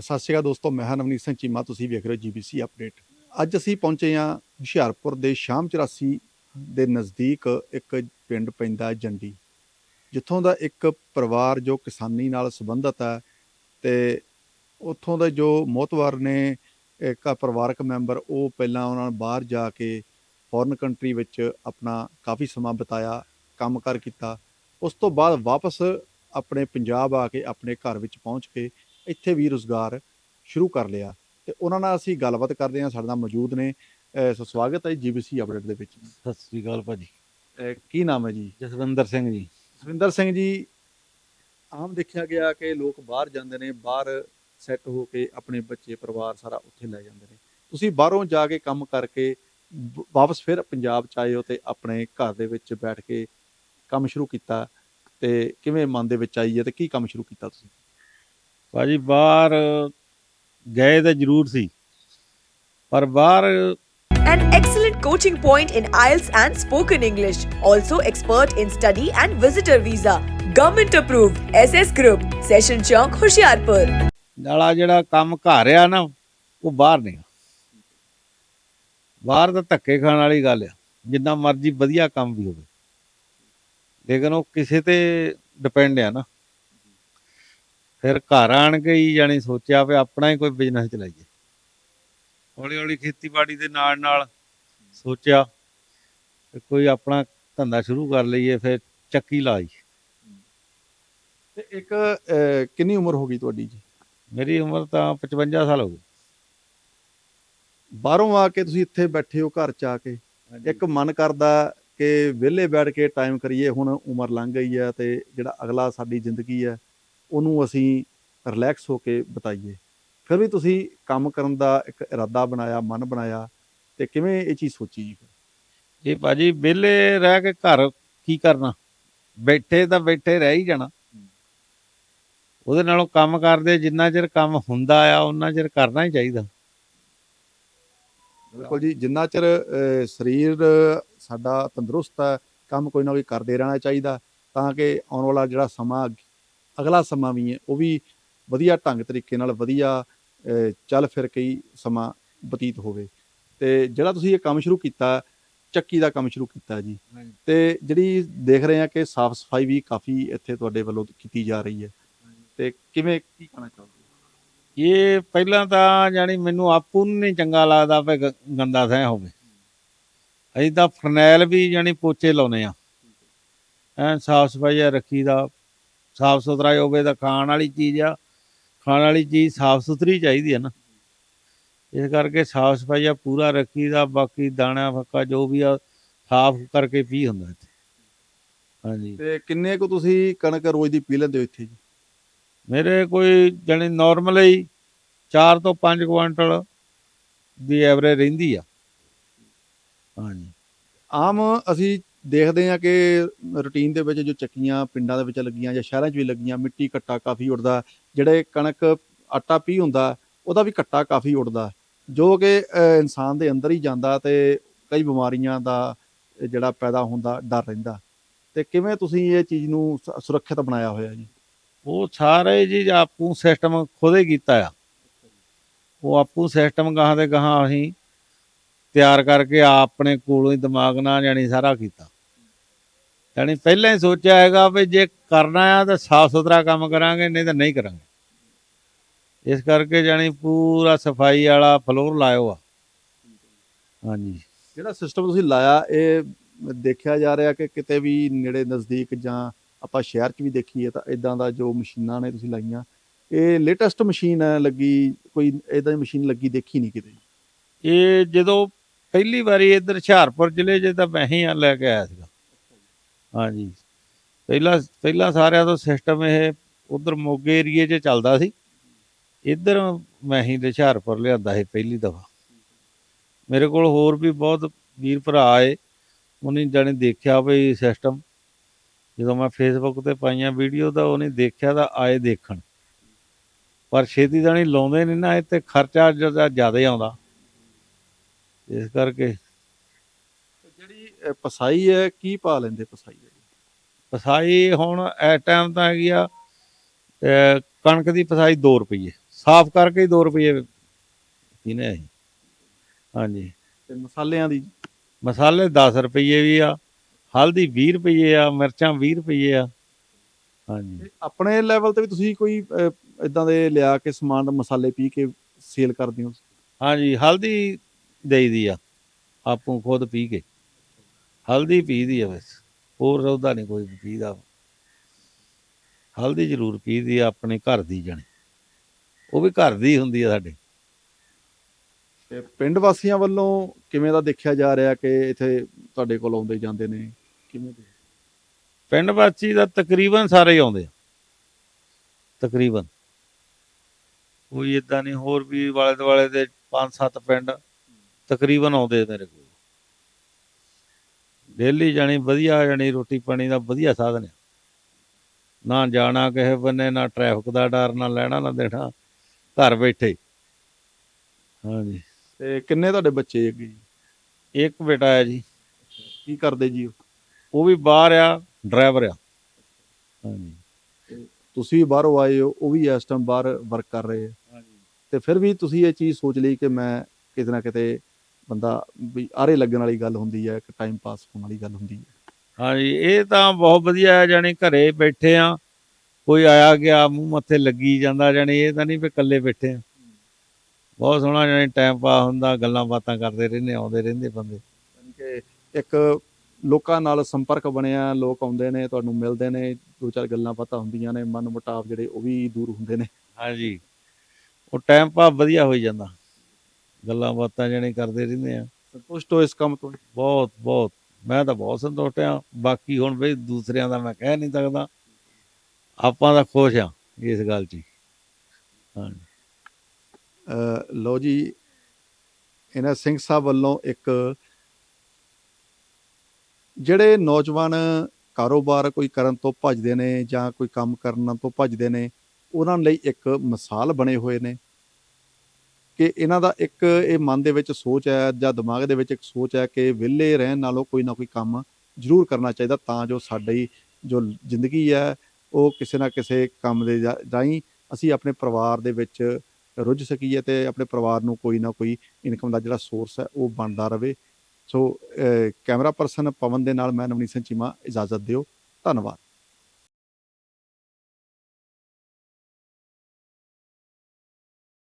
ਸਤਿ ਸ਼੍ਰੀ ਅਕਾਲ ਦੋਸਤੋ, ਮੈਂ ਹਾਂ ਨਵਨੀਤ ਸਿੰਘ ਚੀਮਾ, ਤੁਸੀਂ ਵੇਖ ਰਹੇ ਹੋ ਜੀਬੀਸੀ ਅਪਡੇਟ। ਅੱਜ ਅਸੀਂ ਪਹੁੰਚੇ ਹਾਂ ਹੁਸ਼ਿਆਰਪੁਰ ਦੇ ਸ਼ਾਮ 84 ਦੇ ਨਜ਼ਦੀਕ ਇੱਕ ਪਿੰਡ ਪੈਂਦਾ ਜੰਡੀ, ਜਿੱਥੋਂ ਦਾ ਇੱਕ ਪਰਿਵਾਰ ਜੋ ਕਿਸਾਨੀ ਨਾਲ ਸੰਬੰਧਿਤ ਹੈ ਤੇ ਉੱਥੋਂ ਦੇ ਜੋ ਮੋਤਵਾਰ ਨੇ ਇੱਕ ਪਰਿਵਾਰਕ ਮੈਂਬਰ, ਉਹ ਪਹਿਲਾਂ ਉਹਨਾਂ ਨੇ ਬਾਹਰ ਜਾ ਕੇ ਫੋਰਨ ਕੰਟਰੀ ਵਿੱਚ ਆਪਣਾ ਕਾਫੀ ਸਮਾਂ ਬਿਤਾਇਆ ਕੰਮਕਾਰ ਕੀਤਾ। ਉਸ ਤੋਂ ਬਾਅਦ ਵਾਪਸ ਆਪਣੇ ਪੰਜਾਬ ਆ ਕੇ ਆਪਣੇ ਘਰ ਵਿੱਚ ਪਹੁੰਚ ਕੇ ਇੱਥੇ ਵੀ ਰੁਜ਼ਗਾਰ ਸ਼ੁਰੂ ਕਰ ਲਿਆ। ਤੇ ਉਹਨਾਂ ਨਾਲ ਅਸੀਂ ਗੱਲਬਾਤ ਕਰਦੇ ਹਾਂ ਸਾਡੇ ਨਾਲ ਮੌਜੂਦ ਨੇ। ਅਹ ਸੋ ਸਵਾਗਤ ਹੈ ਜੀਬੀਸੀ ਅਪਡੇਟ ਦੇ ਵਿੱਚ। ਸਤਿ ਸ੍ਰੀ ਅਕਾਲ ਭਾਜੀ। ਅਹ ਕੀ ਨਾਮ ਹੈ ਜੀ? ਜਸਵਿੰਦਰ ਸਿੰਘ ਜੀ। ਸੁਰਿੰਦਰ ਸਿੰਘ ਜੀ ਆਮ ਦੇਖਿਆ ਗਿਆ ਕਿ ਲੋਕ ਬਾਹਰ ਜਾਂਦੇ ਨੇ ਬਾਹਰ ਸੈੱਟ ਹੋ ਕੇ ਆਪਣੇ ਬੱਚੇ ਪਰਿਵਾਰ ਸਾਰਾ ਉੱਥੇ ਲੈ ਜਾਂਦੇ ਨੇ। ਤੁਸੀਂ ਬਾਹਰੋਂ ਜਾ ਕੇ ਕੰਮ ਕਰਕੇ ਬ- ਵਾਪਸ ਫਿਰ ਪੰਜਾਬ ਚ ਆਏ ਹੋ ਤੇ ਆਪਣੇ ਘਰ ਦੇ ਵਿੱਚ ਬੈਠ ਕੇ ਕੰਮ ਸ਼ੁਰੂ ਕੀਤਾ ਤੇ ਕਿਵੇਂ ਮਨ ਦੇ ਵਿੱਚ ਆਈ ਹੈ ਤੇ ਕੀ ਕੰਮ ਸ਼ੁਰੂ ਕੀਤਾ ਤੁਸੀਂ? ਭਾਜੀ ਬਾਹਰ ਗਏ ਤਾਂ ਜ਼ਰੂਰ ਸੀ ਪਰ ਬਾਹਰ An excellent coaching point in IELTS and spoken English. Also expert in study and visitor visa. Government approved. SS Group. Session Chowk, Hoshiarpur. ਨਾਲਾ ਜਿਹੜਾ ਕੰਮ ਘਰ ਆ ਨਾ ਉਹ ਬਾਹਰ ਨਹੀਂ ਬਾਹਰ ਤਾਂ ਧੱਕੇ ਖਾਣ ਵਾਲੀ ਗੱਲ ਆ ਜਿੰਨਾ ਮਰਜ਼ੀ ਵਧੀਆ ਕੰਮ ਵੀ ਹੋਵੇ ਲੇਕਿਨ ਉਹ ਕਿਸੇ ਤੇ ਡਿਪੈਂਡ ਆ ਨਾ ਫਿਰ ਘਰ ਆਣ ਕੇ ਹੀ ਜਾਣੀ ਸੋਚਿਆ ਵੀ ਆਪਣਾ ਹੀ ਕੋਈ ਬਿਜ਼ਨਸ ਚਲਾਈਏ। ਹੌਲੀ ਹੌਲੀ ਖੇਤੀਬਾੜੀ ਦੇ ਨਾਲ ਨਾਲ ਸੋਚਿਆ ਕੋਈ ਆਪਣਾ ਧੰਦਾ ਸ਼ੁਰੂ ਕਰ ਲਈਏ ਫਿਰ ਚੱਕੀ ਲਾਈ। ਤੇ ਇੱਕ ਅਹ, ਕਿੰਨੀ ਉਮਰ ਹੋ ਗਈ ਤੁਹਾਡੀ ਜੀ? ਮੇਰੀ ਉਮਰ ਤਾਂ 55 ਸਾਲ ਹੋ ਗਈ। ਬਾਹਰੋਂ ਆ ਕੇ ਤੁਸੀਂ ਇੱਥੇ ਬੈਠੇ ਹੋ ਘਰ ਚ ਆ ਕੇ। ਇੱਕ ਮਨ ਕਰਦਾ ਕਿ ਵਿਹਲੇ ਬੈਠ ਕੇ ਟਾਈਮ ਕਰੀਏ ਹੁਣ ਉਮਰ ਲੰਘ ਗਈ ਹੈ ਤੇ ਜਿਹੜਾ ਅਗਲਾ ਸਾਡੀ ਜ਼ਿੰਦਗੀ ਹੈ ਉਹਨੂੰ ਅਸੀਂ ਰਿਲੈਕਸ ਹੋ ਕੇ ਬਿਤਾਈਏ। ਫਿਰ ਵੀ ਤੁਸੀਂ ਕੰਮ ਕਰਨ ਦਾ ਇੱਕ ਇਰਾਦਾ ਬਣਾਇਆ ਮਨ ਬਣਾਇਆ ਤੇ ਕਿਵੇਂ ਇਹ ਚੀਜ਼ ਸੋਚੀ ਜੀ ਇਹ ਭਾਜੀ ਵਿਹਲੇ ਰਹਿ ਕੇ ਘਰ ਕੀ ਕਰਨਾ? ਬੈਠੇ ਤਾਂ ਬੈਠੇ ਰਹਿ ਹੀ ਜਾਣਾ। ਉਹਦੇ ਨਾਲੋਂ ਕੰਮ ਕਰਦੇ ਜਿੰਨਾ ਚਿਰ ਕੰਮ ਹੁੰਦਾ ਆ ਉਹਨਾਂ ਚਿਰ ਕਰਨਾ ਹੀ ਚਾਹੀਦਾ। ਬਿਲਕੁਲ ਜੀ ਜਿੰਨਾ ਚਿਰ ਸਰੀਰ ਸਾਡਾ ਤੰਦਰੁਸਤ ਹੈ ਕੰਮ ਕੋਈ ਨਾ ਕੋਈ ਕਰਦੇ ਰਹਿਣਾ ਚਾਹੀਦਾ ਤਾਂ ਕਿ ਆਉਣ ਵਾਲਾ ਜਿਹੜਾ ਸਮਾਂ ਅਗਲਾ ਸਮਾਂ ਵੀ ਹੈ ਉਹ ਵੀ ਵਧੀਆ ਢੰਗ ਤਰੀਕੇ ਨਾਲ ਵਧੀਆ ਚੱਲ ਫਿਰ ਕੇ ਸਮਾਂ ਬਤੀਤ ਹੋਵੇ। ਤੇ ਜਿਹੜਾ ਤੁਸੀਂ ਇਹ ਕੰਮ ਸ਼ੁਰੂ ਕੀਤਾ ਚੱਕੀ ਦਾ ਕੰਮ ਸ਼ੁਰੂ ਕੀਤਾ ਜੀ। ਤੇ ਜਿਹੜੀ ਦੇਖ ਰਹੇ ਆ ਕਿ ਸਾਫ਼ ਸਫ਼ਾਈ ਵੀ ਕਾਫੀ ਇੱਥੇ ਤੁਹਾਡੇ ਵੱਲੋਂ ਕੀਤੀ ਜਾ ਰਹੀ ਹੈ। ਤੇ ਕਿਵੇਂ ਕੀ ਕਹਿਣਾ ਚਾਹੋਗੇ? ਇਹ ਪਹਿਲਾਂ ਤਾਂ ਜਾਨੀ ਮੈਨੂੰ ਆਪੂ ਨੂੰ ਨਹੀਂ ਚੰਗਾ ਲੱਗਦਾ ਵੀ ਗੰਦਾ ਥੈਂ ਹੋਵੇ। ਅਸੀਂ ਤਾਂ ਫਰਨੈਲ ਵੀ ਜਾਨੀ ਪੋਚੇ ਲਾਉਨੇ ਆ ਐਨ ਸਾਫ਼ ਸਫ਼ਾਈ ਰੱਖੀ ਦਾ ਸਾਫ਼ ਸੁਥਰਾ ਹੋਵੇ ਤਾਂ ਖਾਣ ਵਾਲੀ ਚੀਜ਼ ਆ ਖਾਣ ਵਾਲੀ ਚੀਜ਼ ਸਾਫ਼ ਸੁਥਰੀ ਚਾਹੀਦੀ ਹੈ ਨਾ। ਇਸ ਕਰਕੇ ਸਾਫ਼ ਸਫ਼ਾਈ ਪੂਰਾ ਰੱਖੀ ਦਾ ਬਾਕੀ ਦਾਣਾ ਫੱਕਾ ਜੋ ਵੀ ਆ ਸਾਫ਼ ਕਰਕੇ ਪੀ ਹੁੰਦਾ ਇੱਥੇ। ਹਾਂਜੀ। ਤੇ ਕਿੰਨੇ ਕੁ ਤੁਸੀਂ ਕਣਕ ਰੋਜ਼ ਦੀ ਪੀ ਲੈਂਦੇ ਹੋ ਇੱਥੇ ਜੀ? ਮੇਰੇ ਕੋਈ ਜਾਣੀ ਨਾਰਮਲੀ 4 ਤੋਂ 5 ਕੁਆਂਟਲ ਦੀ ਐਵਰੇਜ ਰਹਿੰਦੀ ਆ। ਹਾਂਜੀ। ਆਮ ਅਸੀਂ ਦੇਖਦੇ ਹਾਂ ਕਿ ਰੂਟੀਨ ਦੇ ਵਿੱਚ ਜੋ ਚੱਕੀਆਂ ਪਿੰਡਾਂ ਦੇ ਵਿੱਚ ਲੱਗੀਆਂ ਜਾਂ ਸ਼ਹਿਰਾਂ 'ਚ ਵੀ ਲੱਗੀਆਂ, ਮਿੱਟੀ ਘੱਟਾ ਕਾਫੀ ਉੱਡਦਾ, ਜਿਹੜੇ ਕਣਕ, ਆਟਾ ਪੀ ਹੁੰਦਾ, ਉਹਦਾ ਵੀ ਘੱਟਾ ਕਾਫੀ ਉੱਡਦਾ, ਜੋ ਕਿ ਇਨਸਾਨ ਦੇ ਅੰਦਰ ਹੀ ਜਾਂਦਾ ਤੇ ਕਈ ਬਿਮਾਰੀਆਂ ਦਾ ਜਿਹੜਾ ਪੈਦਾ ਹੁੰਦਾ, ਡਰ ਰਹਿੰਦਾ। ਤੇ ਕਿਵੇਂ ਤੁਸੀਂ ਇਹ ਚੀਜ਼ ਨੂੰ ਸ- ਸੁਰੱਖਿਅਤ ਬਣਾਇਆ ਹੋਇਆ ਜੀ? ਉਹ ਸਾਰੇ ਜੀ ਆਪੂ ਸਿਸਟਮ ਖੁਦੇ ਕੀਤਾ ਆ। ਉਹ ਆਪੂ ਸਿਸਟਮ ਗਾਹਾਂ ਦੇ ਗਾਹਾਂ ਅਸੀਂ ਤਿਆਰ ਕਰਕੇ ਆਪਣੇ ਕੋਲੋਂ ਹੀ ਦਿਮਾਗ ਨਾਲ ਜਾਣੀ ਸਾਰਾ ਕੀਤਾ। ਜਾਣੀ ਪਹਿਲਾਂ ਹੀ ਸੋਚਿਆ ਹੈਗਾ ਵੀ ਜੇ ਕਰਨਾ ਆ ਤਾਂ ਸਾਫ਼ ਸੁਥਰਾ ਕੰਮ ਕਰਾਂਗੇ ਨਹੀਂ ਤਾਂ ਨਹੀਂ ਕਰਾਂਗੇ। ਇਸ ਕਰਕੇ ਜਾਣੀ ਪੂਰਾ ਸਫ਼ਾਈ ਵਾਲਾ ਫਲੋਰ ਲਾਇਓ ਆ। ਹਾਂਜੀ। ਜਿਹੜਾ ਸਿਸਟਮ ਤੁਸੀਂ ਲਾਇਆ ਇਹ ਦੇਖਿਆ ਜਾ ਰਿਹਾ ਕਿ ਕਿਤੇ ਵੀ ਨੇੜੇ ਨਜ਼ਦੀਕ ਜਾਂ ਆਪਾਂ ਸ਼ਹਿਰ 'ਚ ਵੀ ਦੇਖੀਏ ਤਾਂ ਇਦਾਂ ਦਾ ਜੋ ਮਸ਼ੀਨਾਂ ਨੇ ਤੁਸੀਂ ਲਾਈਆਂ ਇਹ ਲੇਟੈਸਟ ਮਸ਼ੀਨ ਹੈ ਲੱਗੀ ਕੋਈ ਇਦਾਂ ਦੀ ਮਸ਼ੀਨ ਲੱਗੀ ਦੇਖੀ ਨਹੀਂ ਕਿਤੇ? ਇਹ ਜਦੋਂ ਪਹਿਲੀ ਵਾਰੀ ਇੱਧਰ ਹੁਸ਼ਿਆਰਪੁਰ ਜ਼ਿਲ੍ਹੇ 'ਚ ਤਾਂ ਮੈਂ ਹੀ ਆ ਲੈ ਕੇ ਆਇਆ ਸੀਗਾ ਹਾਂਜੀ। ਪਹਿਲਾਂ ਪਹਿਲਾਂ ਸਾਰਿਆਂ ਤੋਂ ਸਿਸਟਮ ਇਹ ਉਧਰ ਮੋਗੇ ਏਰੀਏ 'ਚ ਚੱਲਦਾ ਸੀ। ਇੱਧਰ ਮੈਂ ਹੀ ਹੁਸ਼ਿਆਰਪੁਰ ਲਿਆਂਦਾ ਸੀ ਪਹਿਲੀ ਦਫਾ। ਮੇਰੇ ਕੋਲ ਹੋਰ ਵੀ ਬਹੁਤ ਵੀਰ ਭਰਾ ਆਏ। ਉਹਨੇ ਜਾਣੇ ਦੇਖਿਆ ਵੀ ਸਿਸਟਮ ਜਦੋਂ ਮੈਂ ਫੇਸਬੁੱਕ ਤੇ ਪਾਈਆਂ ਵੀਡੀਓ ਤਾਂ ਉਹਨੇ ਦੇਖਿਆ ਤਾਂ ਆਏ ਦੇਖਣ। ਪਰ ਛੇਤੀ ਜਾਣੀ ਲਾਉਂਦੇ ਨਹੀਂ ਨਾ, ਇਹ ਤੇ ਖਰਚਾ ਜ਼ਿਆਦਾ ਆਉਂਦਾ। ਇਸ ਕਰਕੇ ਜਿਹੜੀ ਪਸਾਈ ਹੈ ਕੀ ਪਾ ਲੈਂਦੇ ਪਸਾਈ ਹੈ ਪਸਾਈ ਹੁਣ ਇਸ ਟਾਈਮ ਤਾਂ ਹੈਗੀ ਆ ਅਹ ਕਣਕ ਦੀ ਪਸਾਈ 2 ਰੁਪਏ ਸਾਫ਼ ਕਰਕੇ ਹੀ 2 ਰੁਪਏ ਪੀਨੇ ਅਸੀਂ। ਹਾਂਜੀ। ਤੇ ਮਸਾਲਿਆਂ ਦੀ? ਮਸਾਲੇ 10 ਰੁਪਏ ਵੀ ਆ ਹਲਦੀ 20 ਰੁਪਏ ਆ ਮਿਰਚਾਂ 20 ਰੁਪਏ ਆ। ਹਾਂਜੀ। ਤੇ ਆਪਣੇ ਲੈਵਲ ਤੇ ਵੀ ਤੁਸੀਂ ਕੋਈ ਇਦਾਂ ਦੇ ਲਿਆ ਕੇ ਸਮਾਨ ਮਸਾਲੇ ਪੀ ਕੇ ਸੇਲ ਕਰਦੇ ਹੋ? ਹਾਂਜੀ ਹਲਦੀ ਦੇਈਦੀ ਆ ਆਪੂ ਖੁਦ ਪੀ ਕੇ। ਹਲਦੀ ਪੀਦੀ ਆ ਬਸ ਹੋਰ ਸੌਦਾ ਨਹੀਂ ਕੋਈ ਪੀਦਾ। ਹਲਦੀ ਜ਼ਰੂਰ ਪੀਦੀ ਆ ਆਪਣੇ ਘਰ ਦੀ ਜਾਣੀ। ਉਹ ਵੀ ਘਰ ਦੀ ਹੁੰਦੀ ਆ ਸਾਡੇ। ਤੇ ਪਿੰਡ ਵਾਸੀਆਂ ਵੱਲੋਂ ਕਿਵੇਂ ਦਾ ਦੇਖਿਆ ਜਾ ਰਿਹਾ ਕਿ ਇੱਥੇ ਤੁਹਾਡੇ ਕੋਲ ਆਉਂਦੇ ਜਾਂਦੇ ਨੇ? ਕਿਵੇਂ ਦੇ? ਪਿੰਡ ਵਾਸੀ ਦਾ ਤਕਰੀਬਨ ਸਾਰੇ ਆਉਂਦੇ ਆ। ਤਕਰੀਬਨ। ਕੋਈ ਇਦਾਂ ਨਹੀਂ ਹੋਰ ਵੀ ਵਾਲੇ ਦੁਆਲੇ ਦੇ 5-7 ਪਿੰਡ ਤਕਰੀਬਨ ਆਉਂਦੇ ਮੇਰੇ ਕੋਲ। ਡੇਲੀ ਜਾਣੀ ਵਧੀਆ ਜਾਣੀ ਰੋਟੀ ਪਾਣੀ ਦਾ ਵਧੀਆ ਸਾਧਨ ਹੈ ਨਾ ਜਾਣਾ ਕਿਸੇ ਬੰਨੇ ਨਾ ਟ੍ਰੈਫਿਕ ਦਾ ਡਰ ਨਾ ਲੈਣਾ ਨਾ ਦੇਣਾ। ਘਰ ਬੈਠੇ। ਹਾਂਜੀ। ਤੇ ਕਿੰਨੇ ਤੁਹਾਡੇ ਬੱਚੇ ਅੱਗੇ ਜੀ? ਇੱਕ ਬੇਟਾ ਹੈ ਜੀ। ਕੀ ਕਰਦੇ ਜੀ ਉਹ? ਉਹ ਵੀ ਬਾਹਰ ਆ ਡਰਾਈਵਰ ਆ। ਹਾਂਜੀ। ਤੁਸੀਂ ਬਾਹਰੋਂ ਆਏ ਹੋ ਉਹ ਵੀ ਇਸ ਟਾਈਮ ਬਾਹਰ ਵਰਕ ਕਰ ਰਹੇ ਆ। ਹਾਂਜੀ। ਤੇ ਫਿਰ ਵੀ ਤੁਸੀਂ ਇਹ ਚੀਜ਼ ਸੋਚ ਲਈ ਕਿ ਮੈਂ ਕਿਤੇ ਨਾ ਕਿਤੇ ਬੰਦਾ ਵੀ ਆਰੇ ਲੱਗਣ ਵਾਲੀ ਗੱਲ ਹੁੰਦੀ ਹੈ ਇੱਕ ਟਾਈਮ ਪਾਸ ਹੋਣ ਵਾਲੀ ਗੱਲ ਹੁੰਦੀ ਹੈ। ਹਾਂਜੀ ਇਹ ਤਾਂ ਬਹੁਤ ਵਧੀਆ ਹੈ ਜਾਣੀ ਘਰੇ ਬੈਠੇ ਆ ਕੋਈ ਆਇਆ ਗਿਆ ਮੂੰਹ ਮੱਥੇ ਲੱਗੀ ਜਾਂਦਾ ਜਾਣੀ ਇਹ ਤਾਂ ਨਹੀਂ ਵੀ ਇਕੱਲੇ ਬੈਠੇ ਆ ਬਹੁਤ ਸੋਹਣਾ ਜਾਣੀ ਟਾਈਮ ਪਾਸ ਹੁੰਦਾ ਗੱਲਾਂ ਬਾਤਾਂ ਕਰਦੇ ਰਹਿੰਦੇ ਆਉਂਦੇ ਰਹਿੰਦੇ ਬੰਦੇ। ਯਾਨੀ ਕਿ ਇੱਕ ਲੋਕਾਂ ਨਾਲ ਸੰਪਰਕ ਬਣਿਆ ਲੋਕ ਆਉਂਦੇ ਨੇ ਤੁਹਾਨੂੰ ਮਿਲਦੇ ਨੇ ਦੋ ਚਾਰ ਗੱਲਾਂ ਪਤਾ ਹੁੰਦੀਆਂ ਨੇ ਮਨ ਮੁਟਾਵ ਜਿਹੜੇ ਉਹ ਵੀ ਦੂਰ ਹੁੰਦੇ ਨੇ। ਹਾਂਜੀ ਉਹ ਟਾਈਮ ਪਾਸ ਵਧੀਆ ਹੋਈ ਜਾਂਦਾ। ਗੱਲਾਂ ਬਾਤਾਂ ਜਾਣੀ ਕਰਦੇ ਰਹਿੰਦੇ ਆ। ਸੰਤੁਸ਼ਟ ਹੋ ਇਸ ਕੰਮ ਤੋਂ? ਬਹੁਤ ਬਹੁਤ। ਮੈਂ ਤਾਂ ਬਹੁਤ ਸੰਤੁਸ਼ਟ ਆ। ਬਾਕੀ ਹੁਣ ਵੀ ਦੂਸਰਿਆਂ ਦਾ ਮੈਂ ਕਹਿ ਨਹੀਂ ਸਕਦਾ। ਆਪਾਂ ਤਾਂ ਖੁਸ਼ ਆ ਇਸ ਗੱਲ 'ਚ ਹੀ। ਲਓ ਜੀ ਇਹਨਾਂ ਸਿੰਘ ਸਾਹਿਬ ਵੱਲੋਂ ਇੱਕ ਜਿਹੜੇ ਨੌਜਵਾਨ ਕਾਰੋਬਾਰ ਕੋਈ ਕਰਨ ਤੋਂ ਭੱਜਦੇ ਨੇ ਜਾਂ ਕੋਈ ਕੰਮ ਕਰਨ ਤੋਂ ਭੱਜਦੇ ਨੇ ਉਹਨਾਂ ਲਈ ਇੱਕ ਮਿਸਾਲ ਬਣੇ ਹੋਏ ਨੇ। ਕਿ ਇਹਨਾਂ ਦਾ ਇੱਕ ਇਹ ਮਨ ਦੇ ਵਿੱਚ ਸੋਚ ਹੈ ਜਾਂ ਦਿਮਾਗ ਦੇ ਵਿੱਚ ਇੱਕ ਸੋਚ ਹੈ ਕਿ ਵਿਹਲੇ ਰਹਿਣ ਨਾਲੋਂ ਕੋਈ ਨਾ ਕੋਈ ਕੰਮ ਜ਼ਰੂਰ ਕਰਨਾ ਚਾਹੀਦਾ ਤਾਂ ਜੋ ਸਾਡੀ ਜੋ ਜ਼ਿੰਦਗੀ ਹੈ ਉਹ ਕਿਸੇ ਨਾ ਕਿਸੇ ਕੰਮ ਦੇ ਜਾ- ਰਾਹੀਂ ਅਸੀਂ ਆਪਣੇ ਪਰਿਵਾਰ ਦੇ ਵਿੱਚ ਰੁੱਝ ਸਕੀਏ ਤੇ ਆਪਣੇ ਪਰਿਵਾਰ ਨੂੰ ਕੋਈ ਨਾ ਕੋਈ ਇਨਕਮ ਦਾ ਜਿਹੜਾ ਸੋਰਸ ਹੈ ਉਹ ਬਣਦਾ ਰਵੇ। ਸੋ ਕੈਮਰਾ ਪਰਸਨ ਪਵਨ ਦੇ ਨਾਲ ਮੈਂ ਨਵਨੀਤ ਸਿੰਘ ਚੀਮਾ, ਇਜਾਜ਼ਤ ਦਿਓ। ਧੰਨਵਾਦ।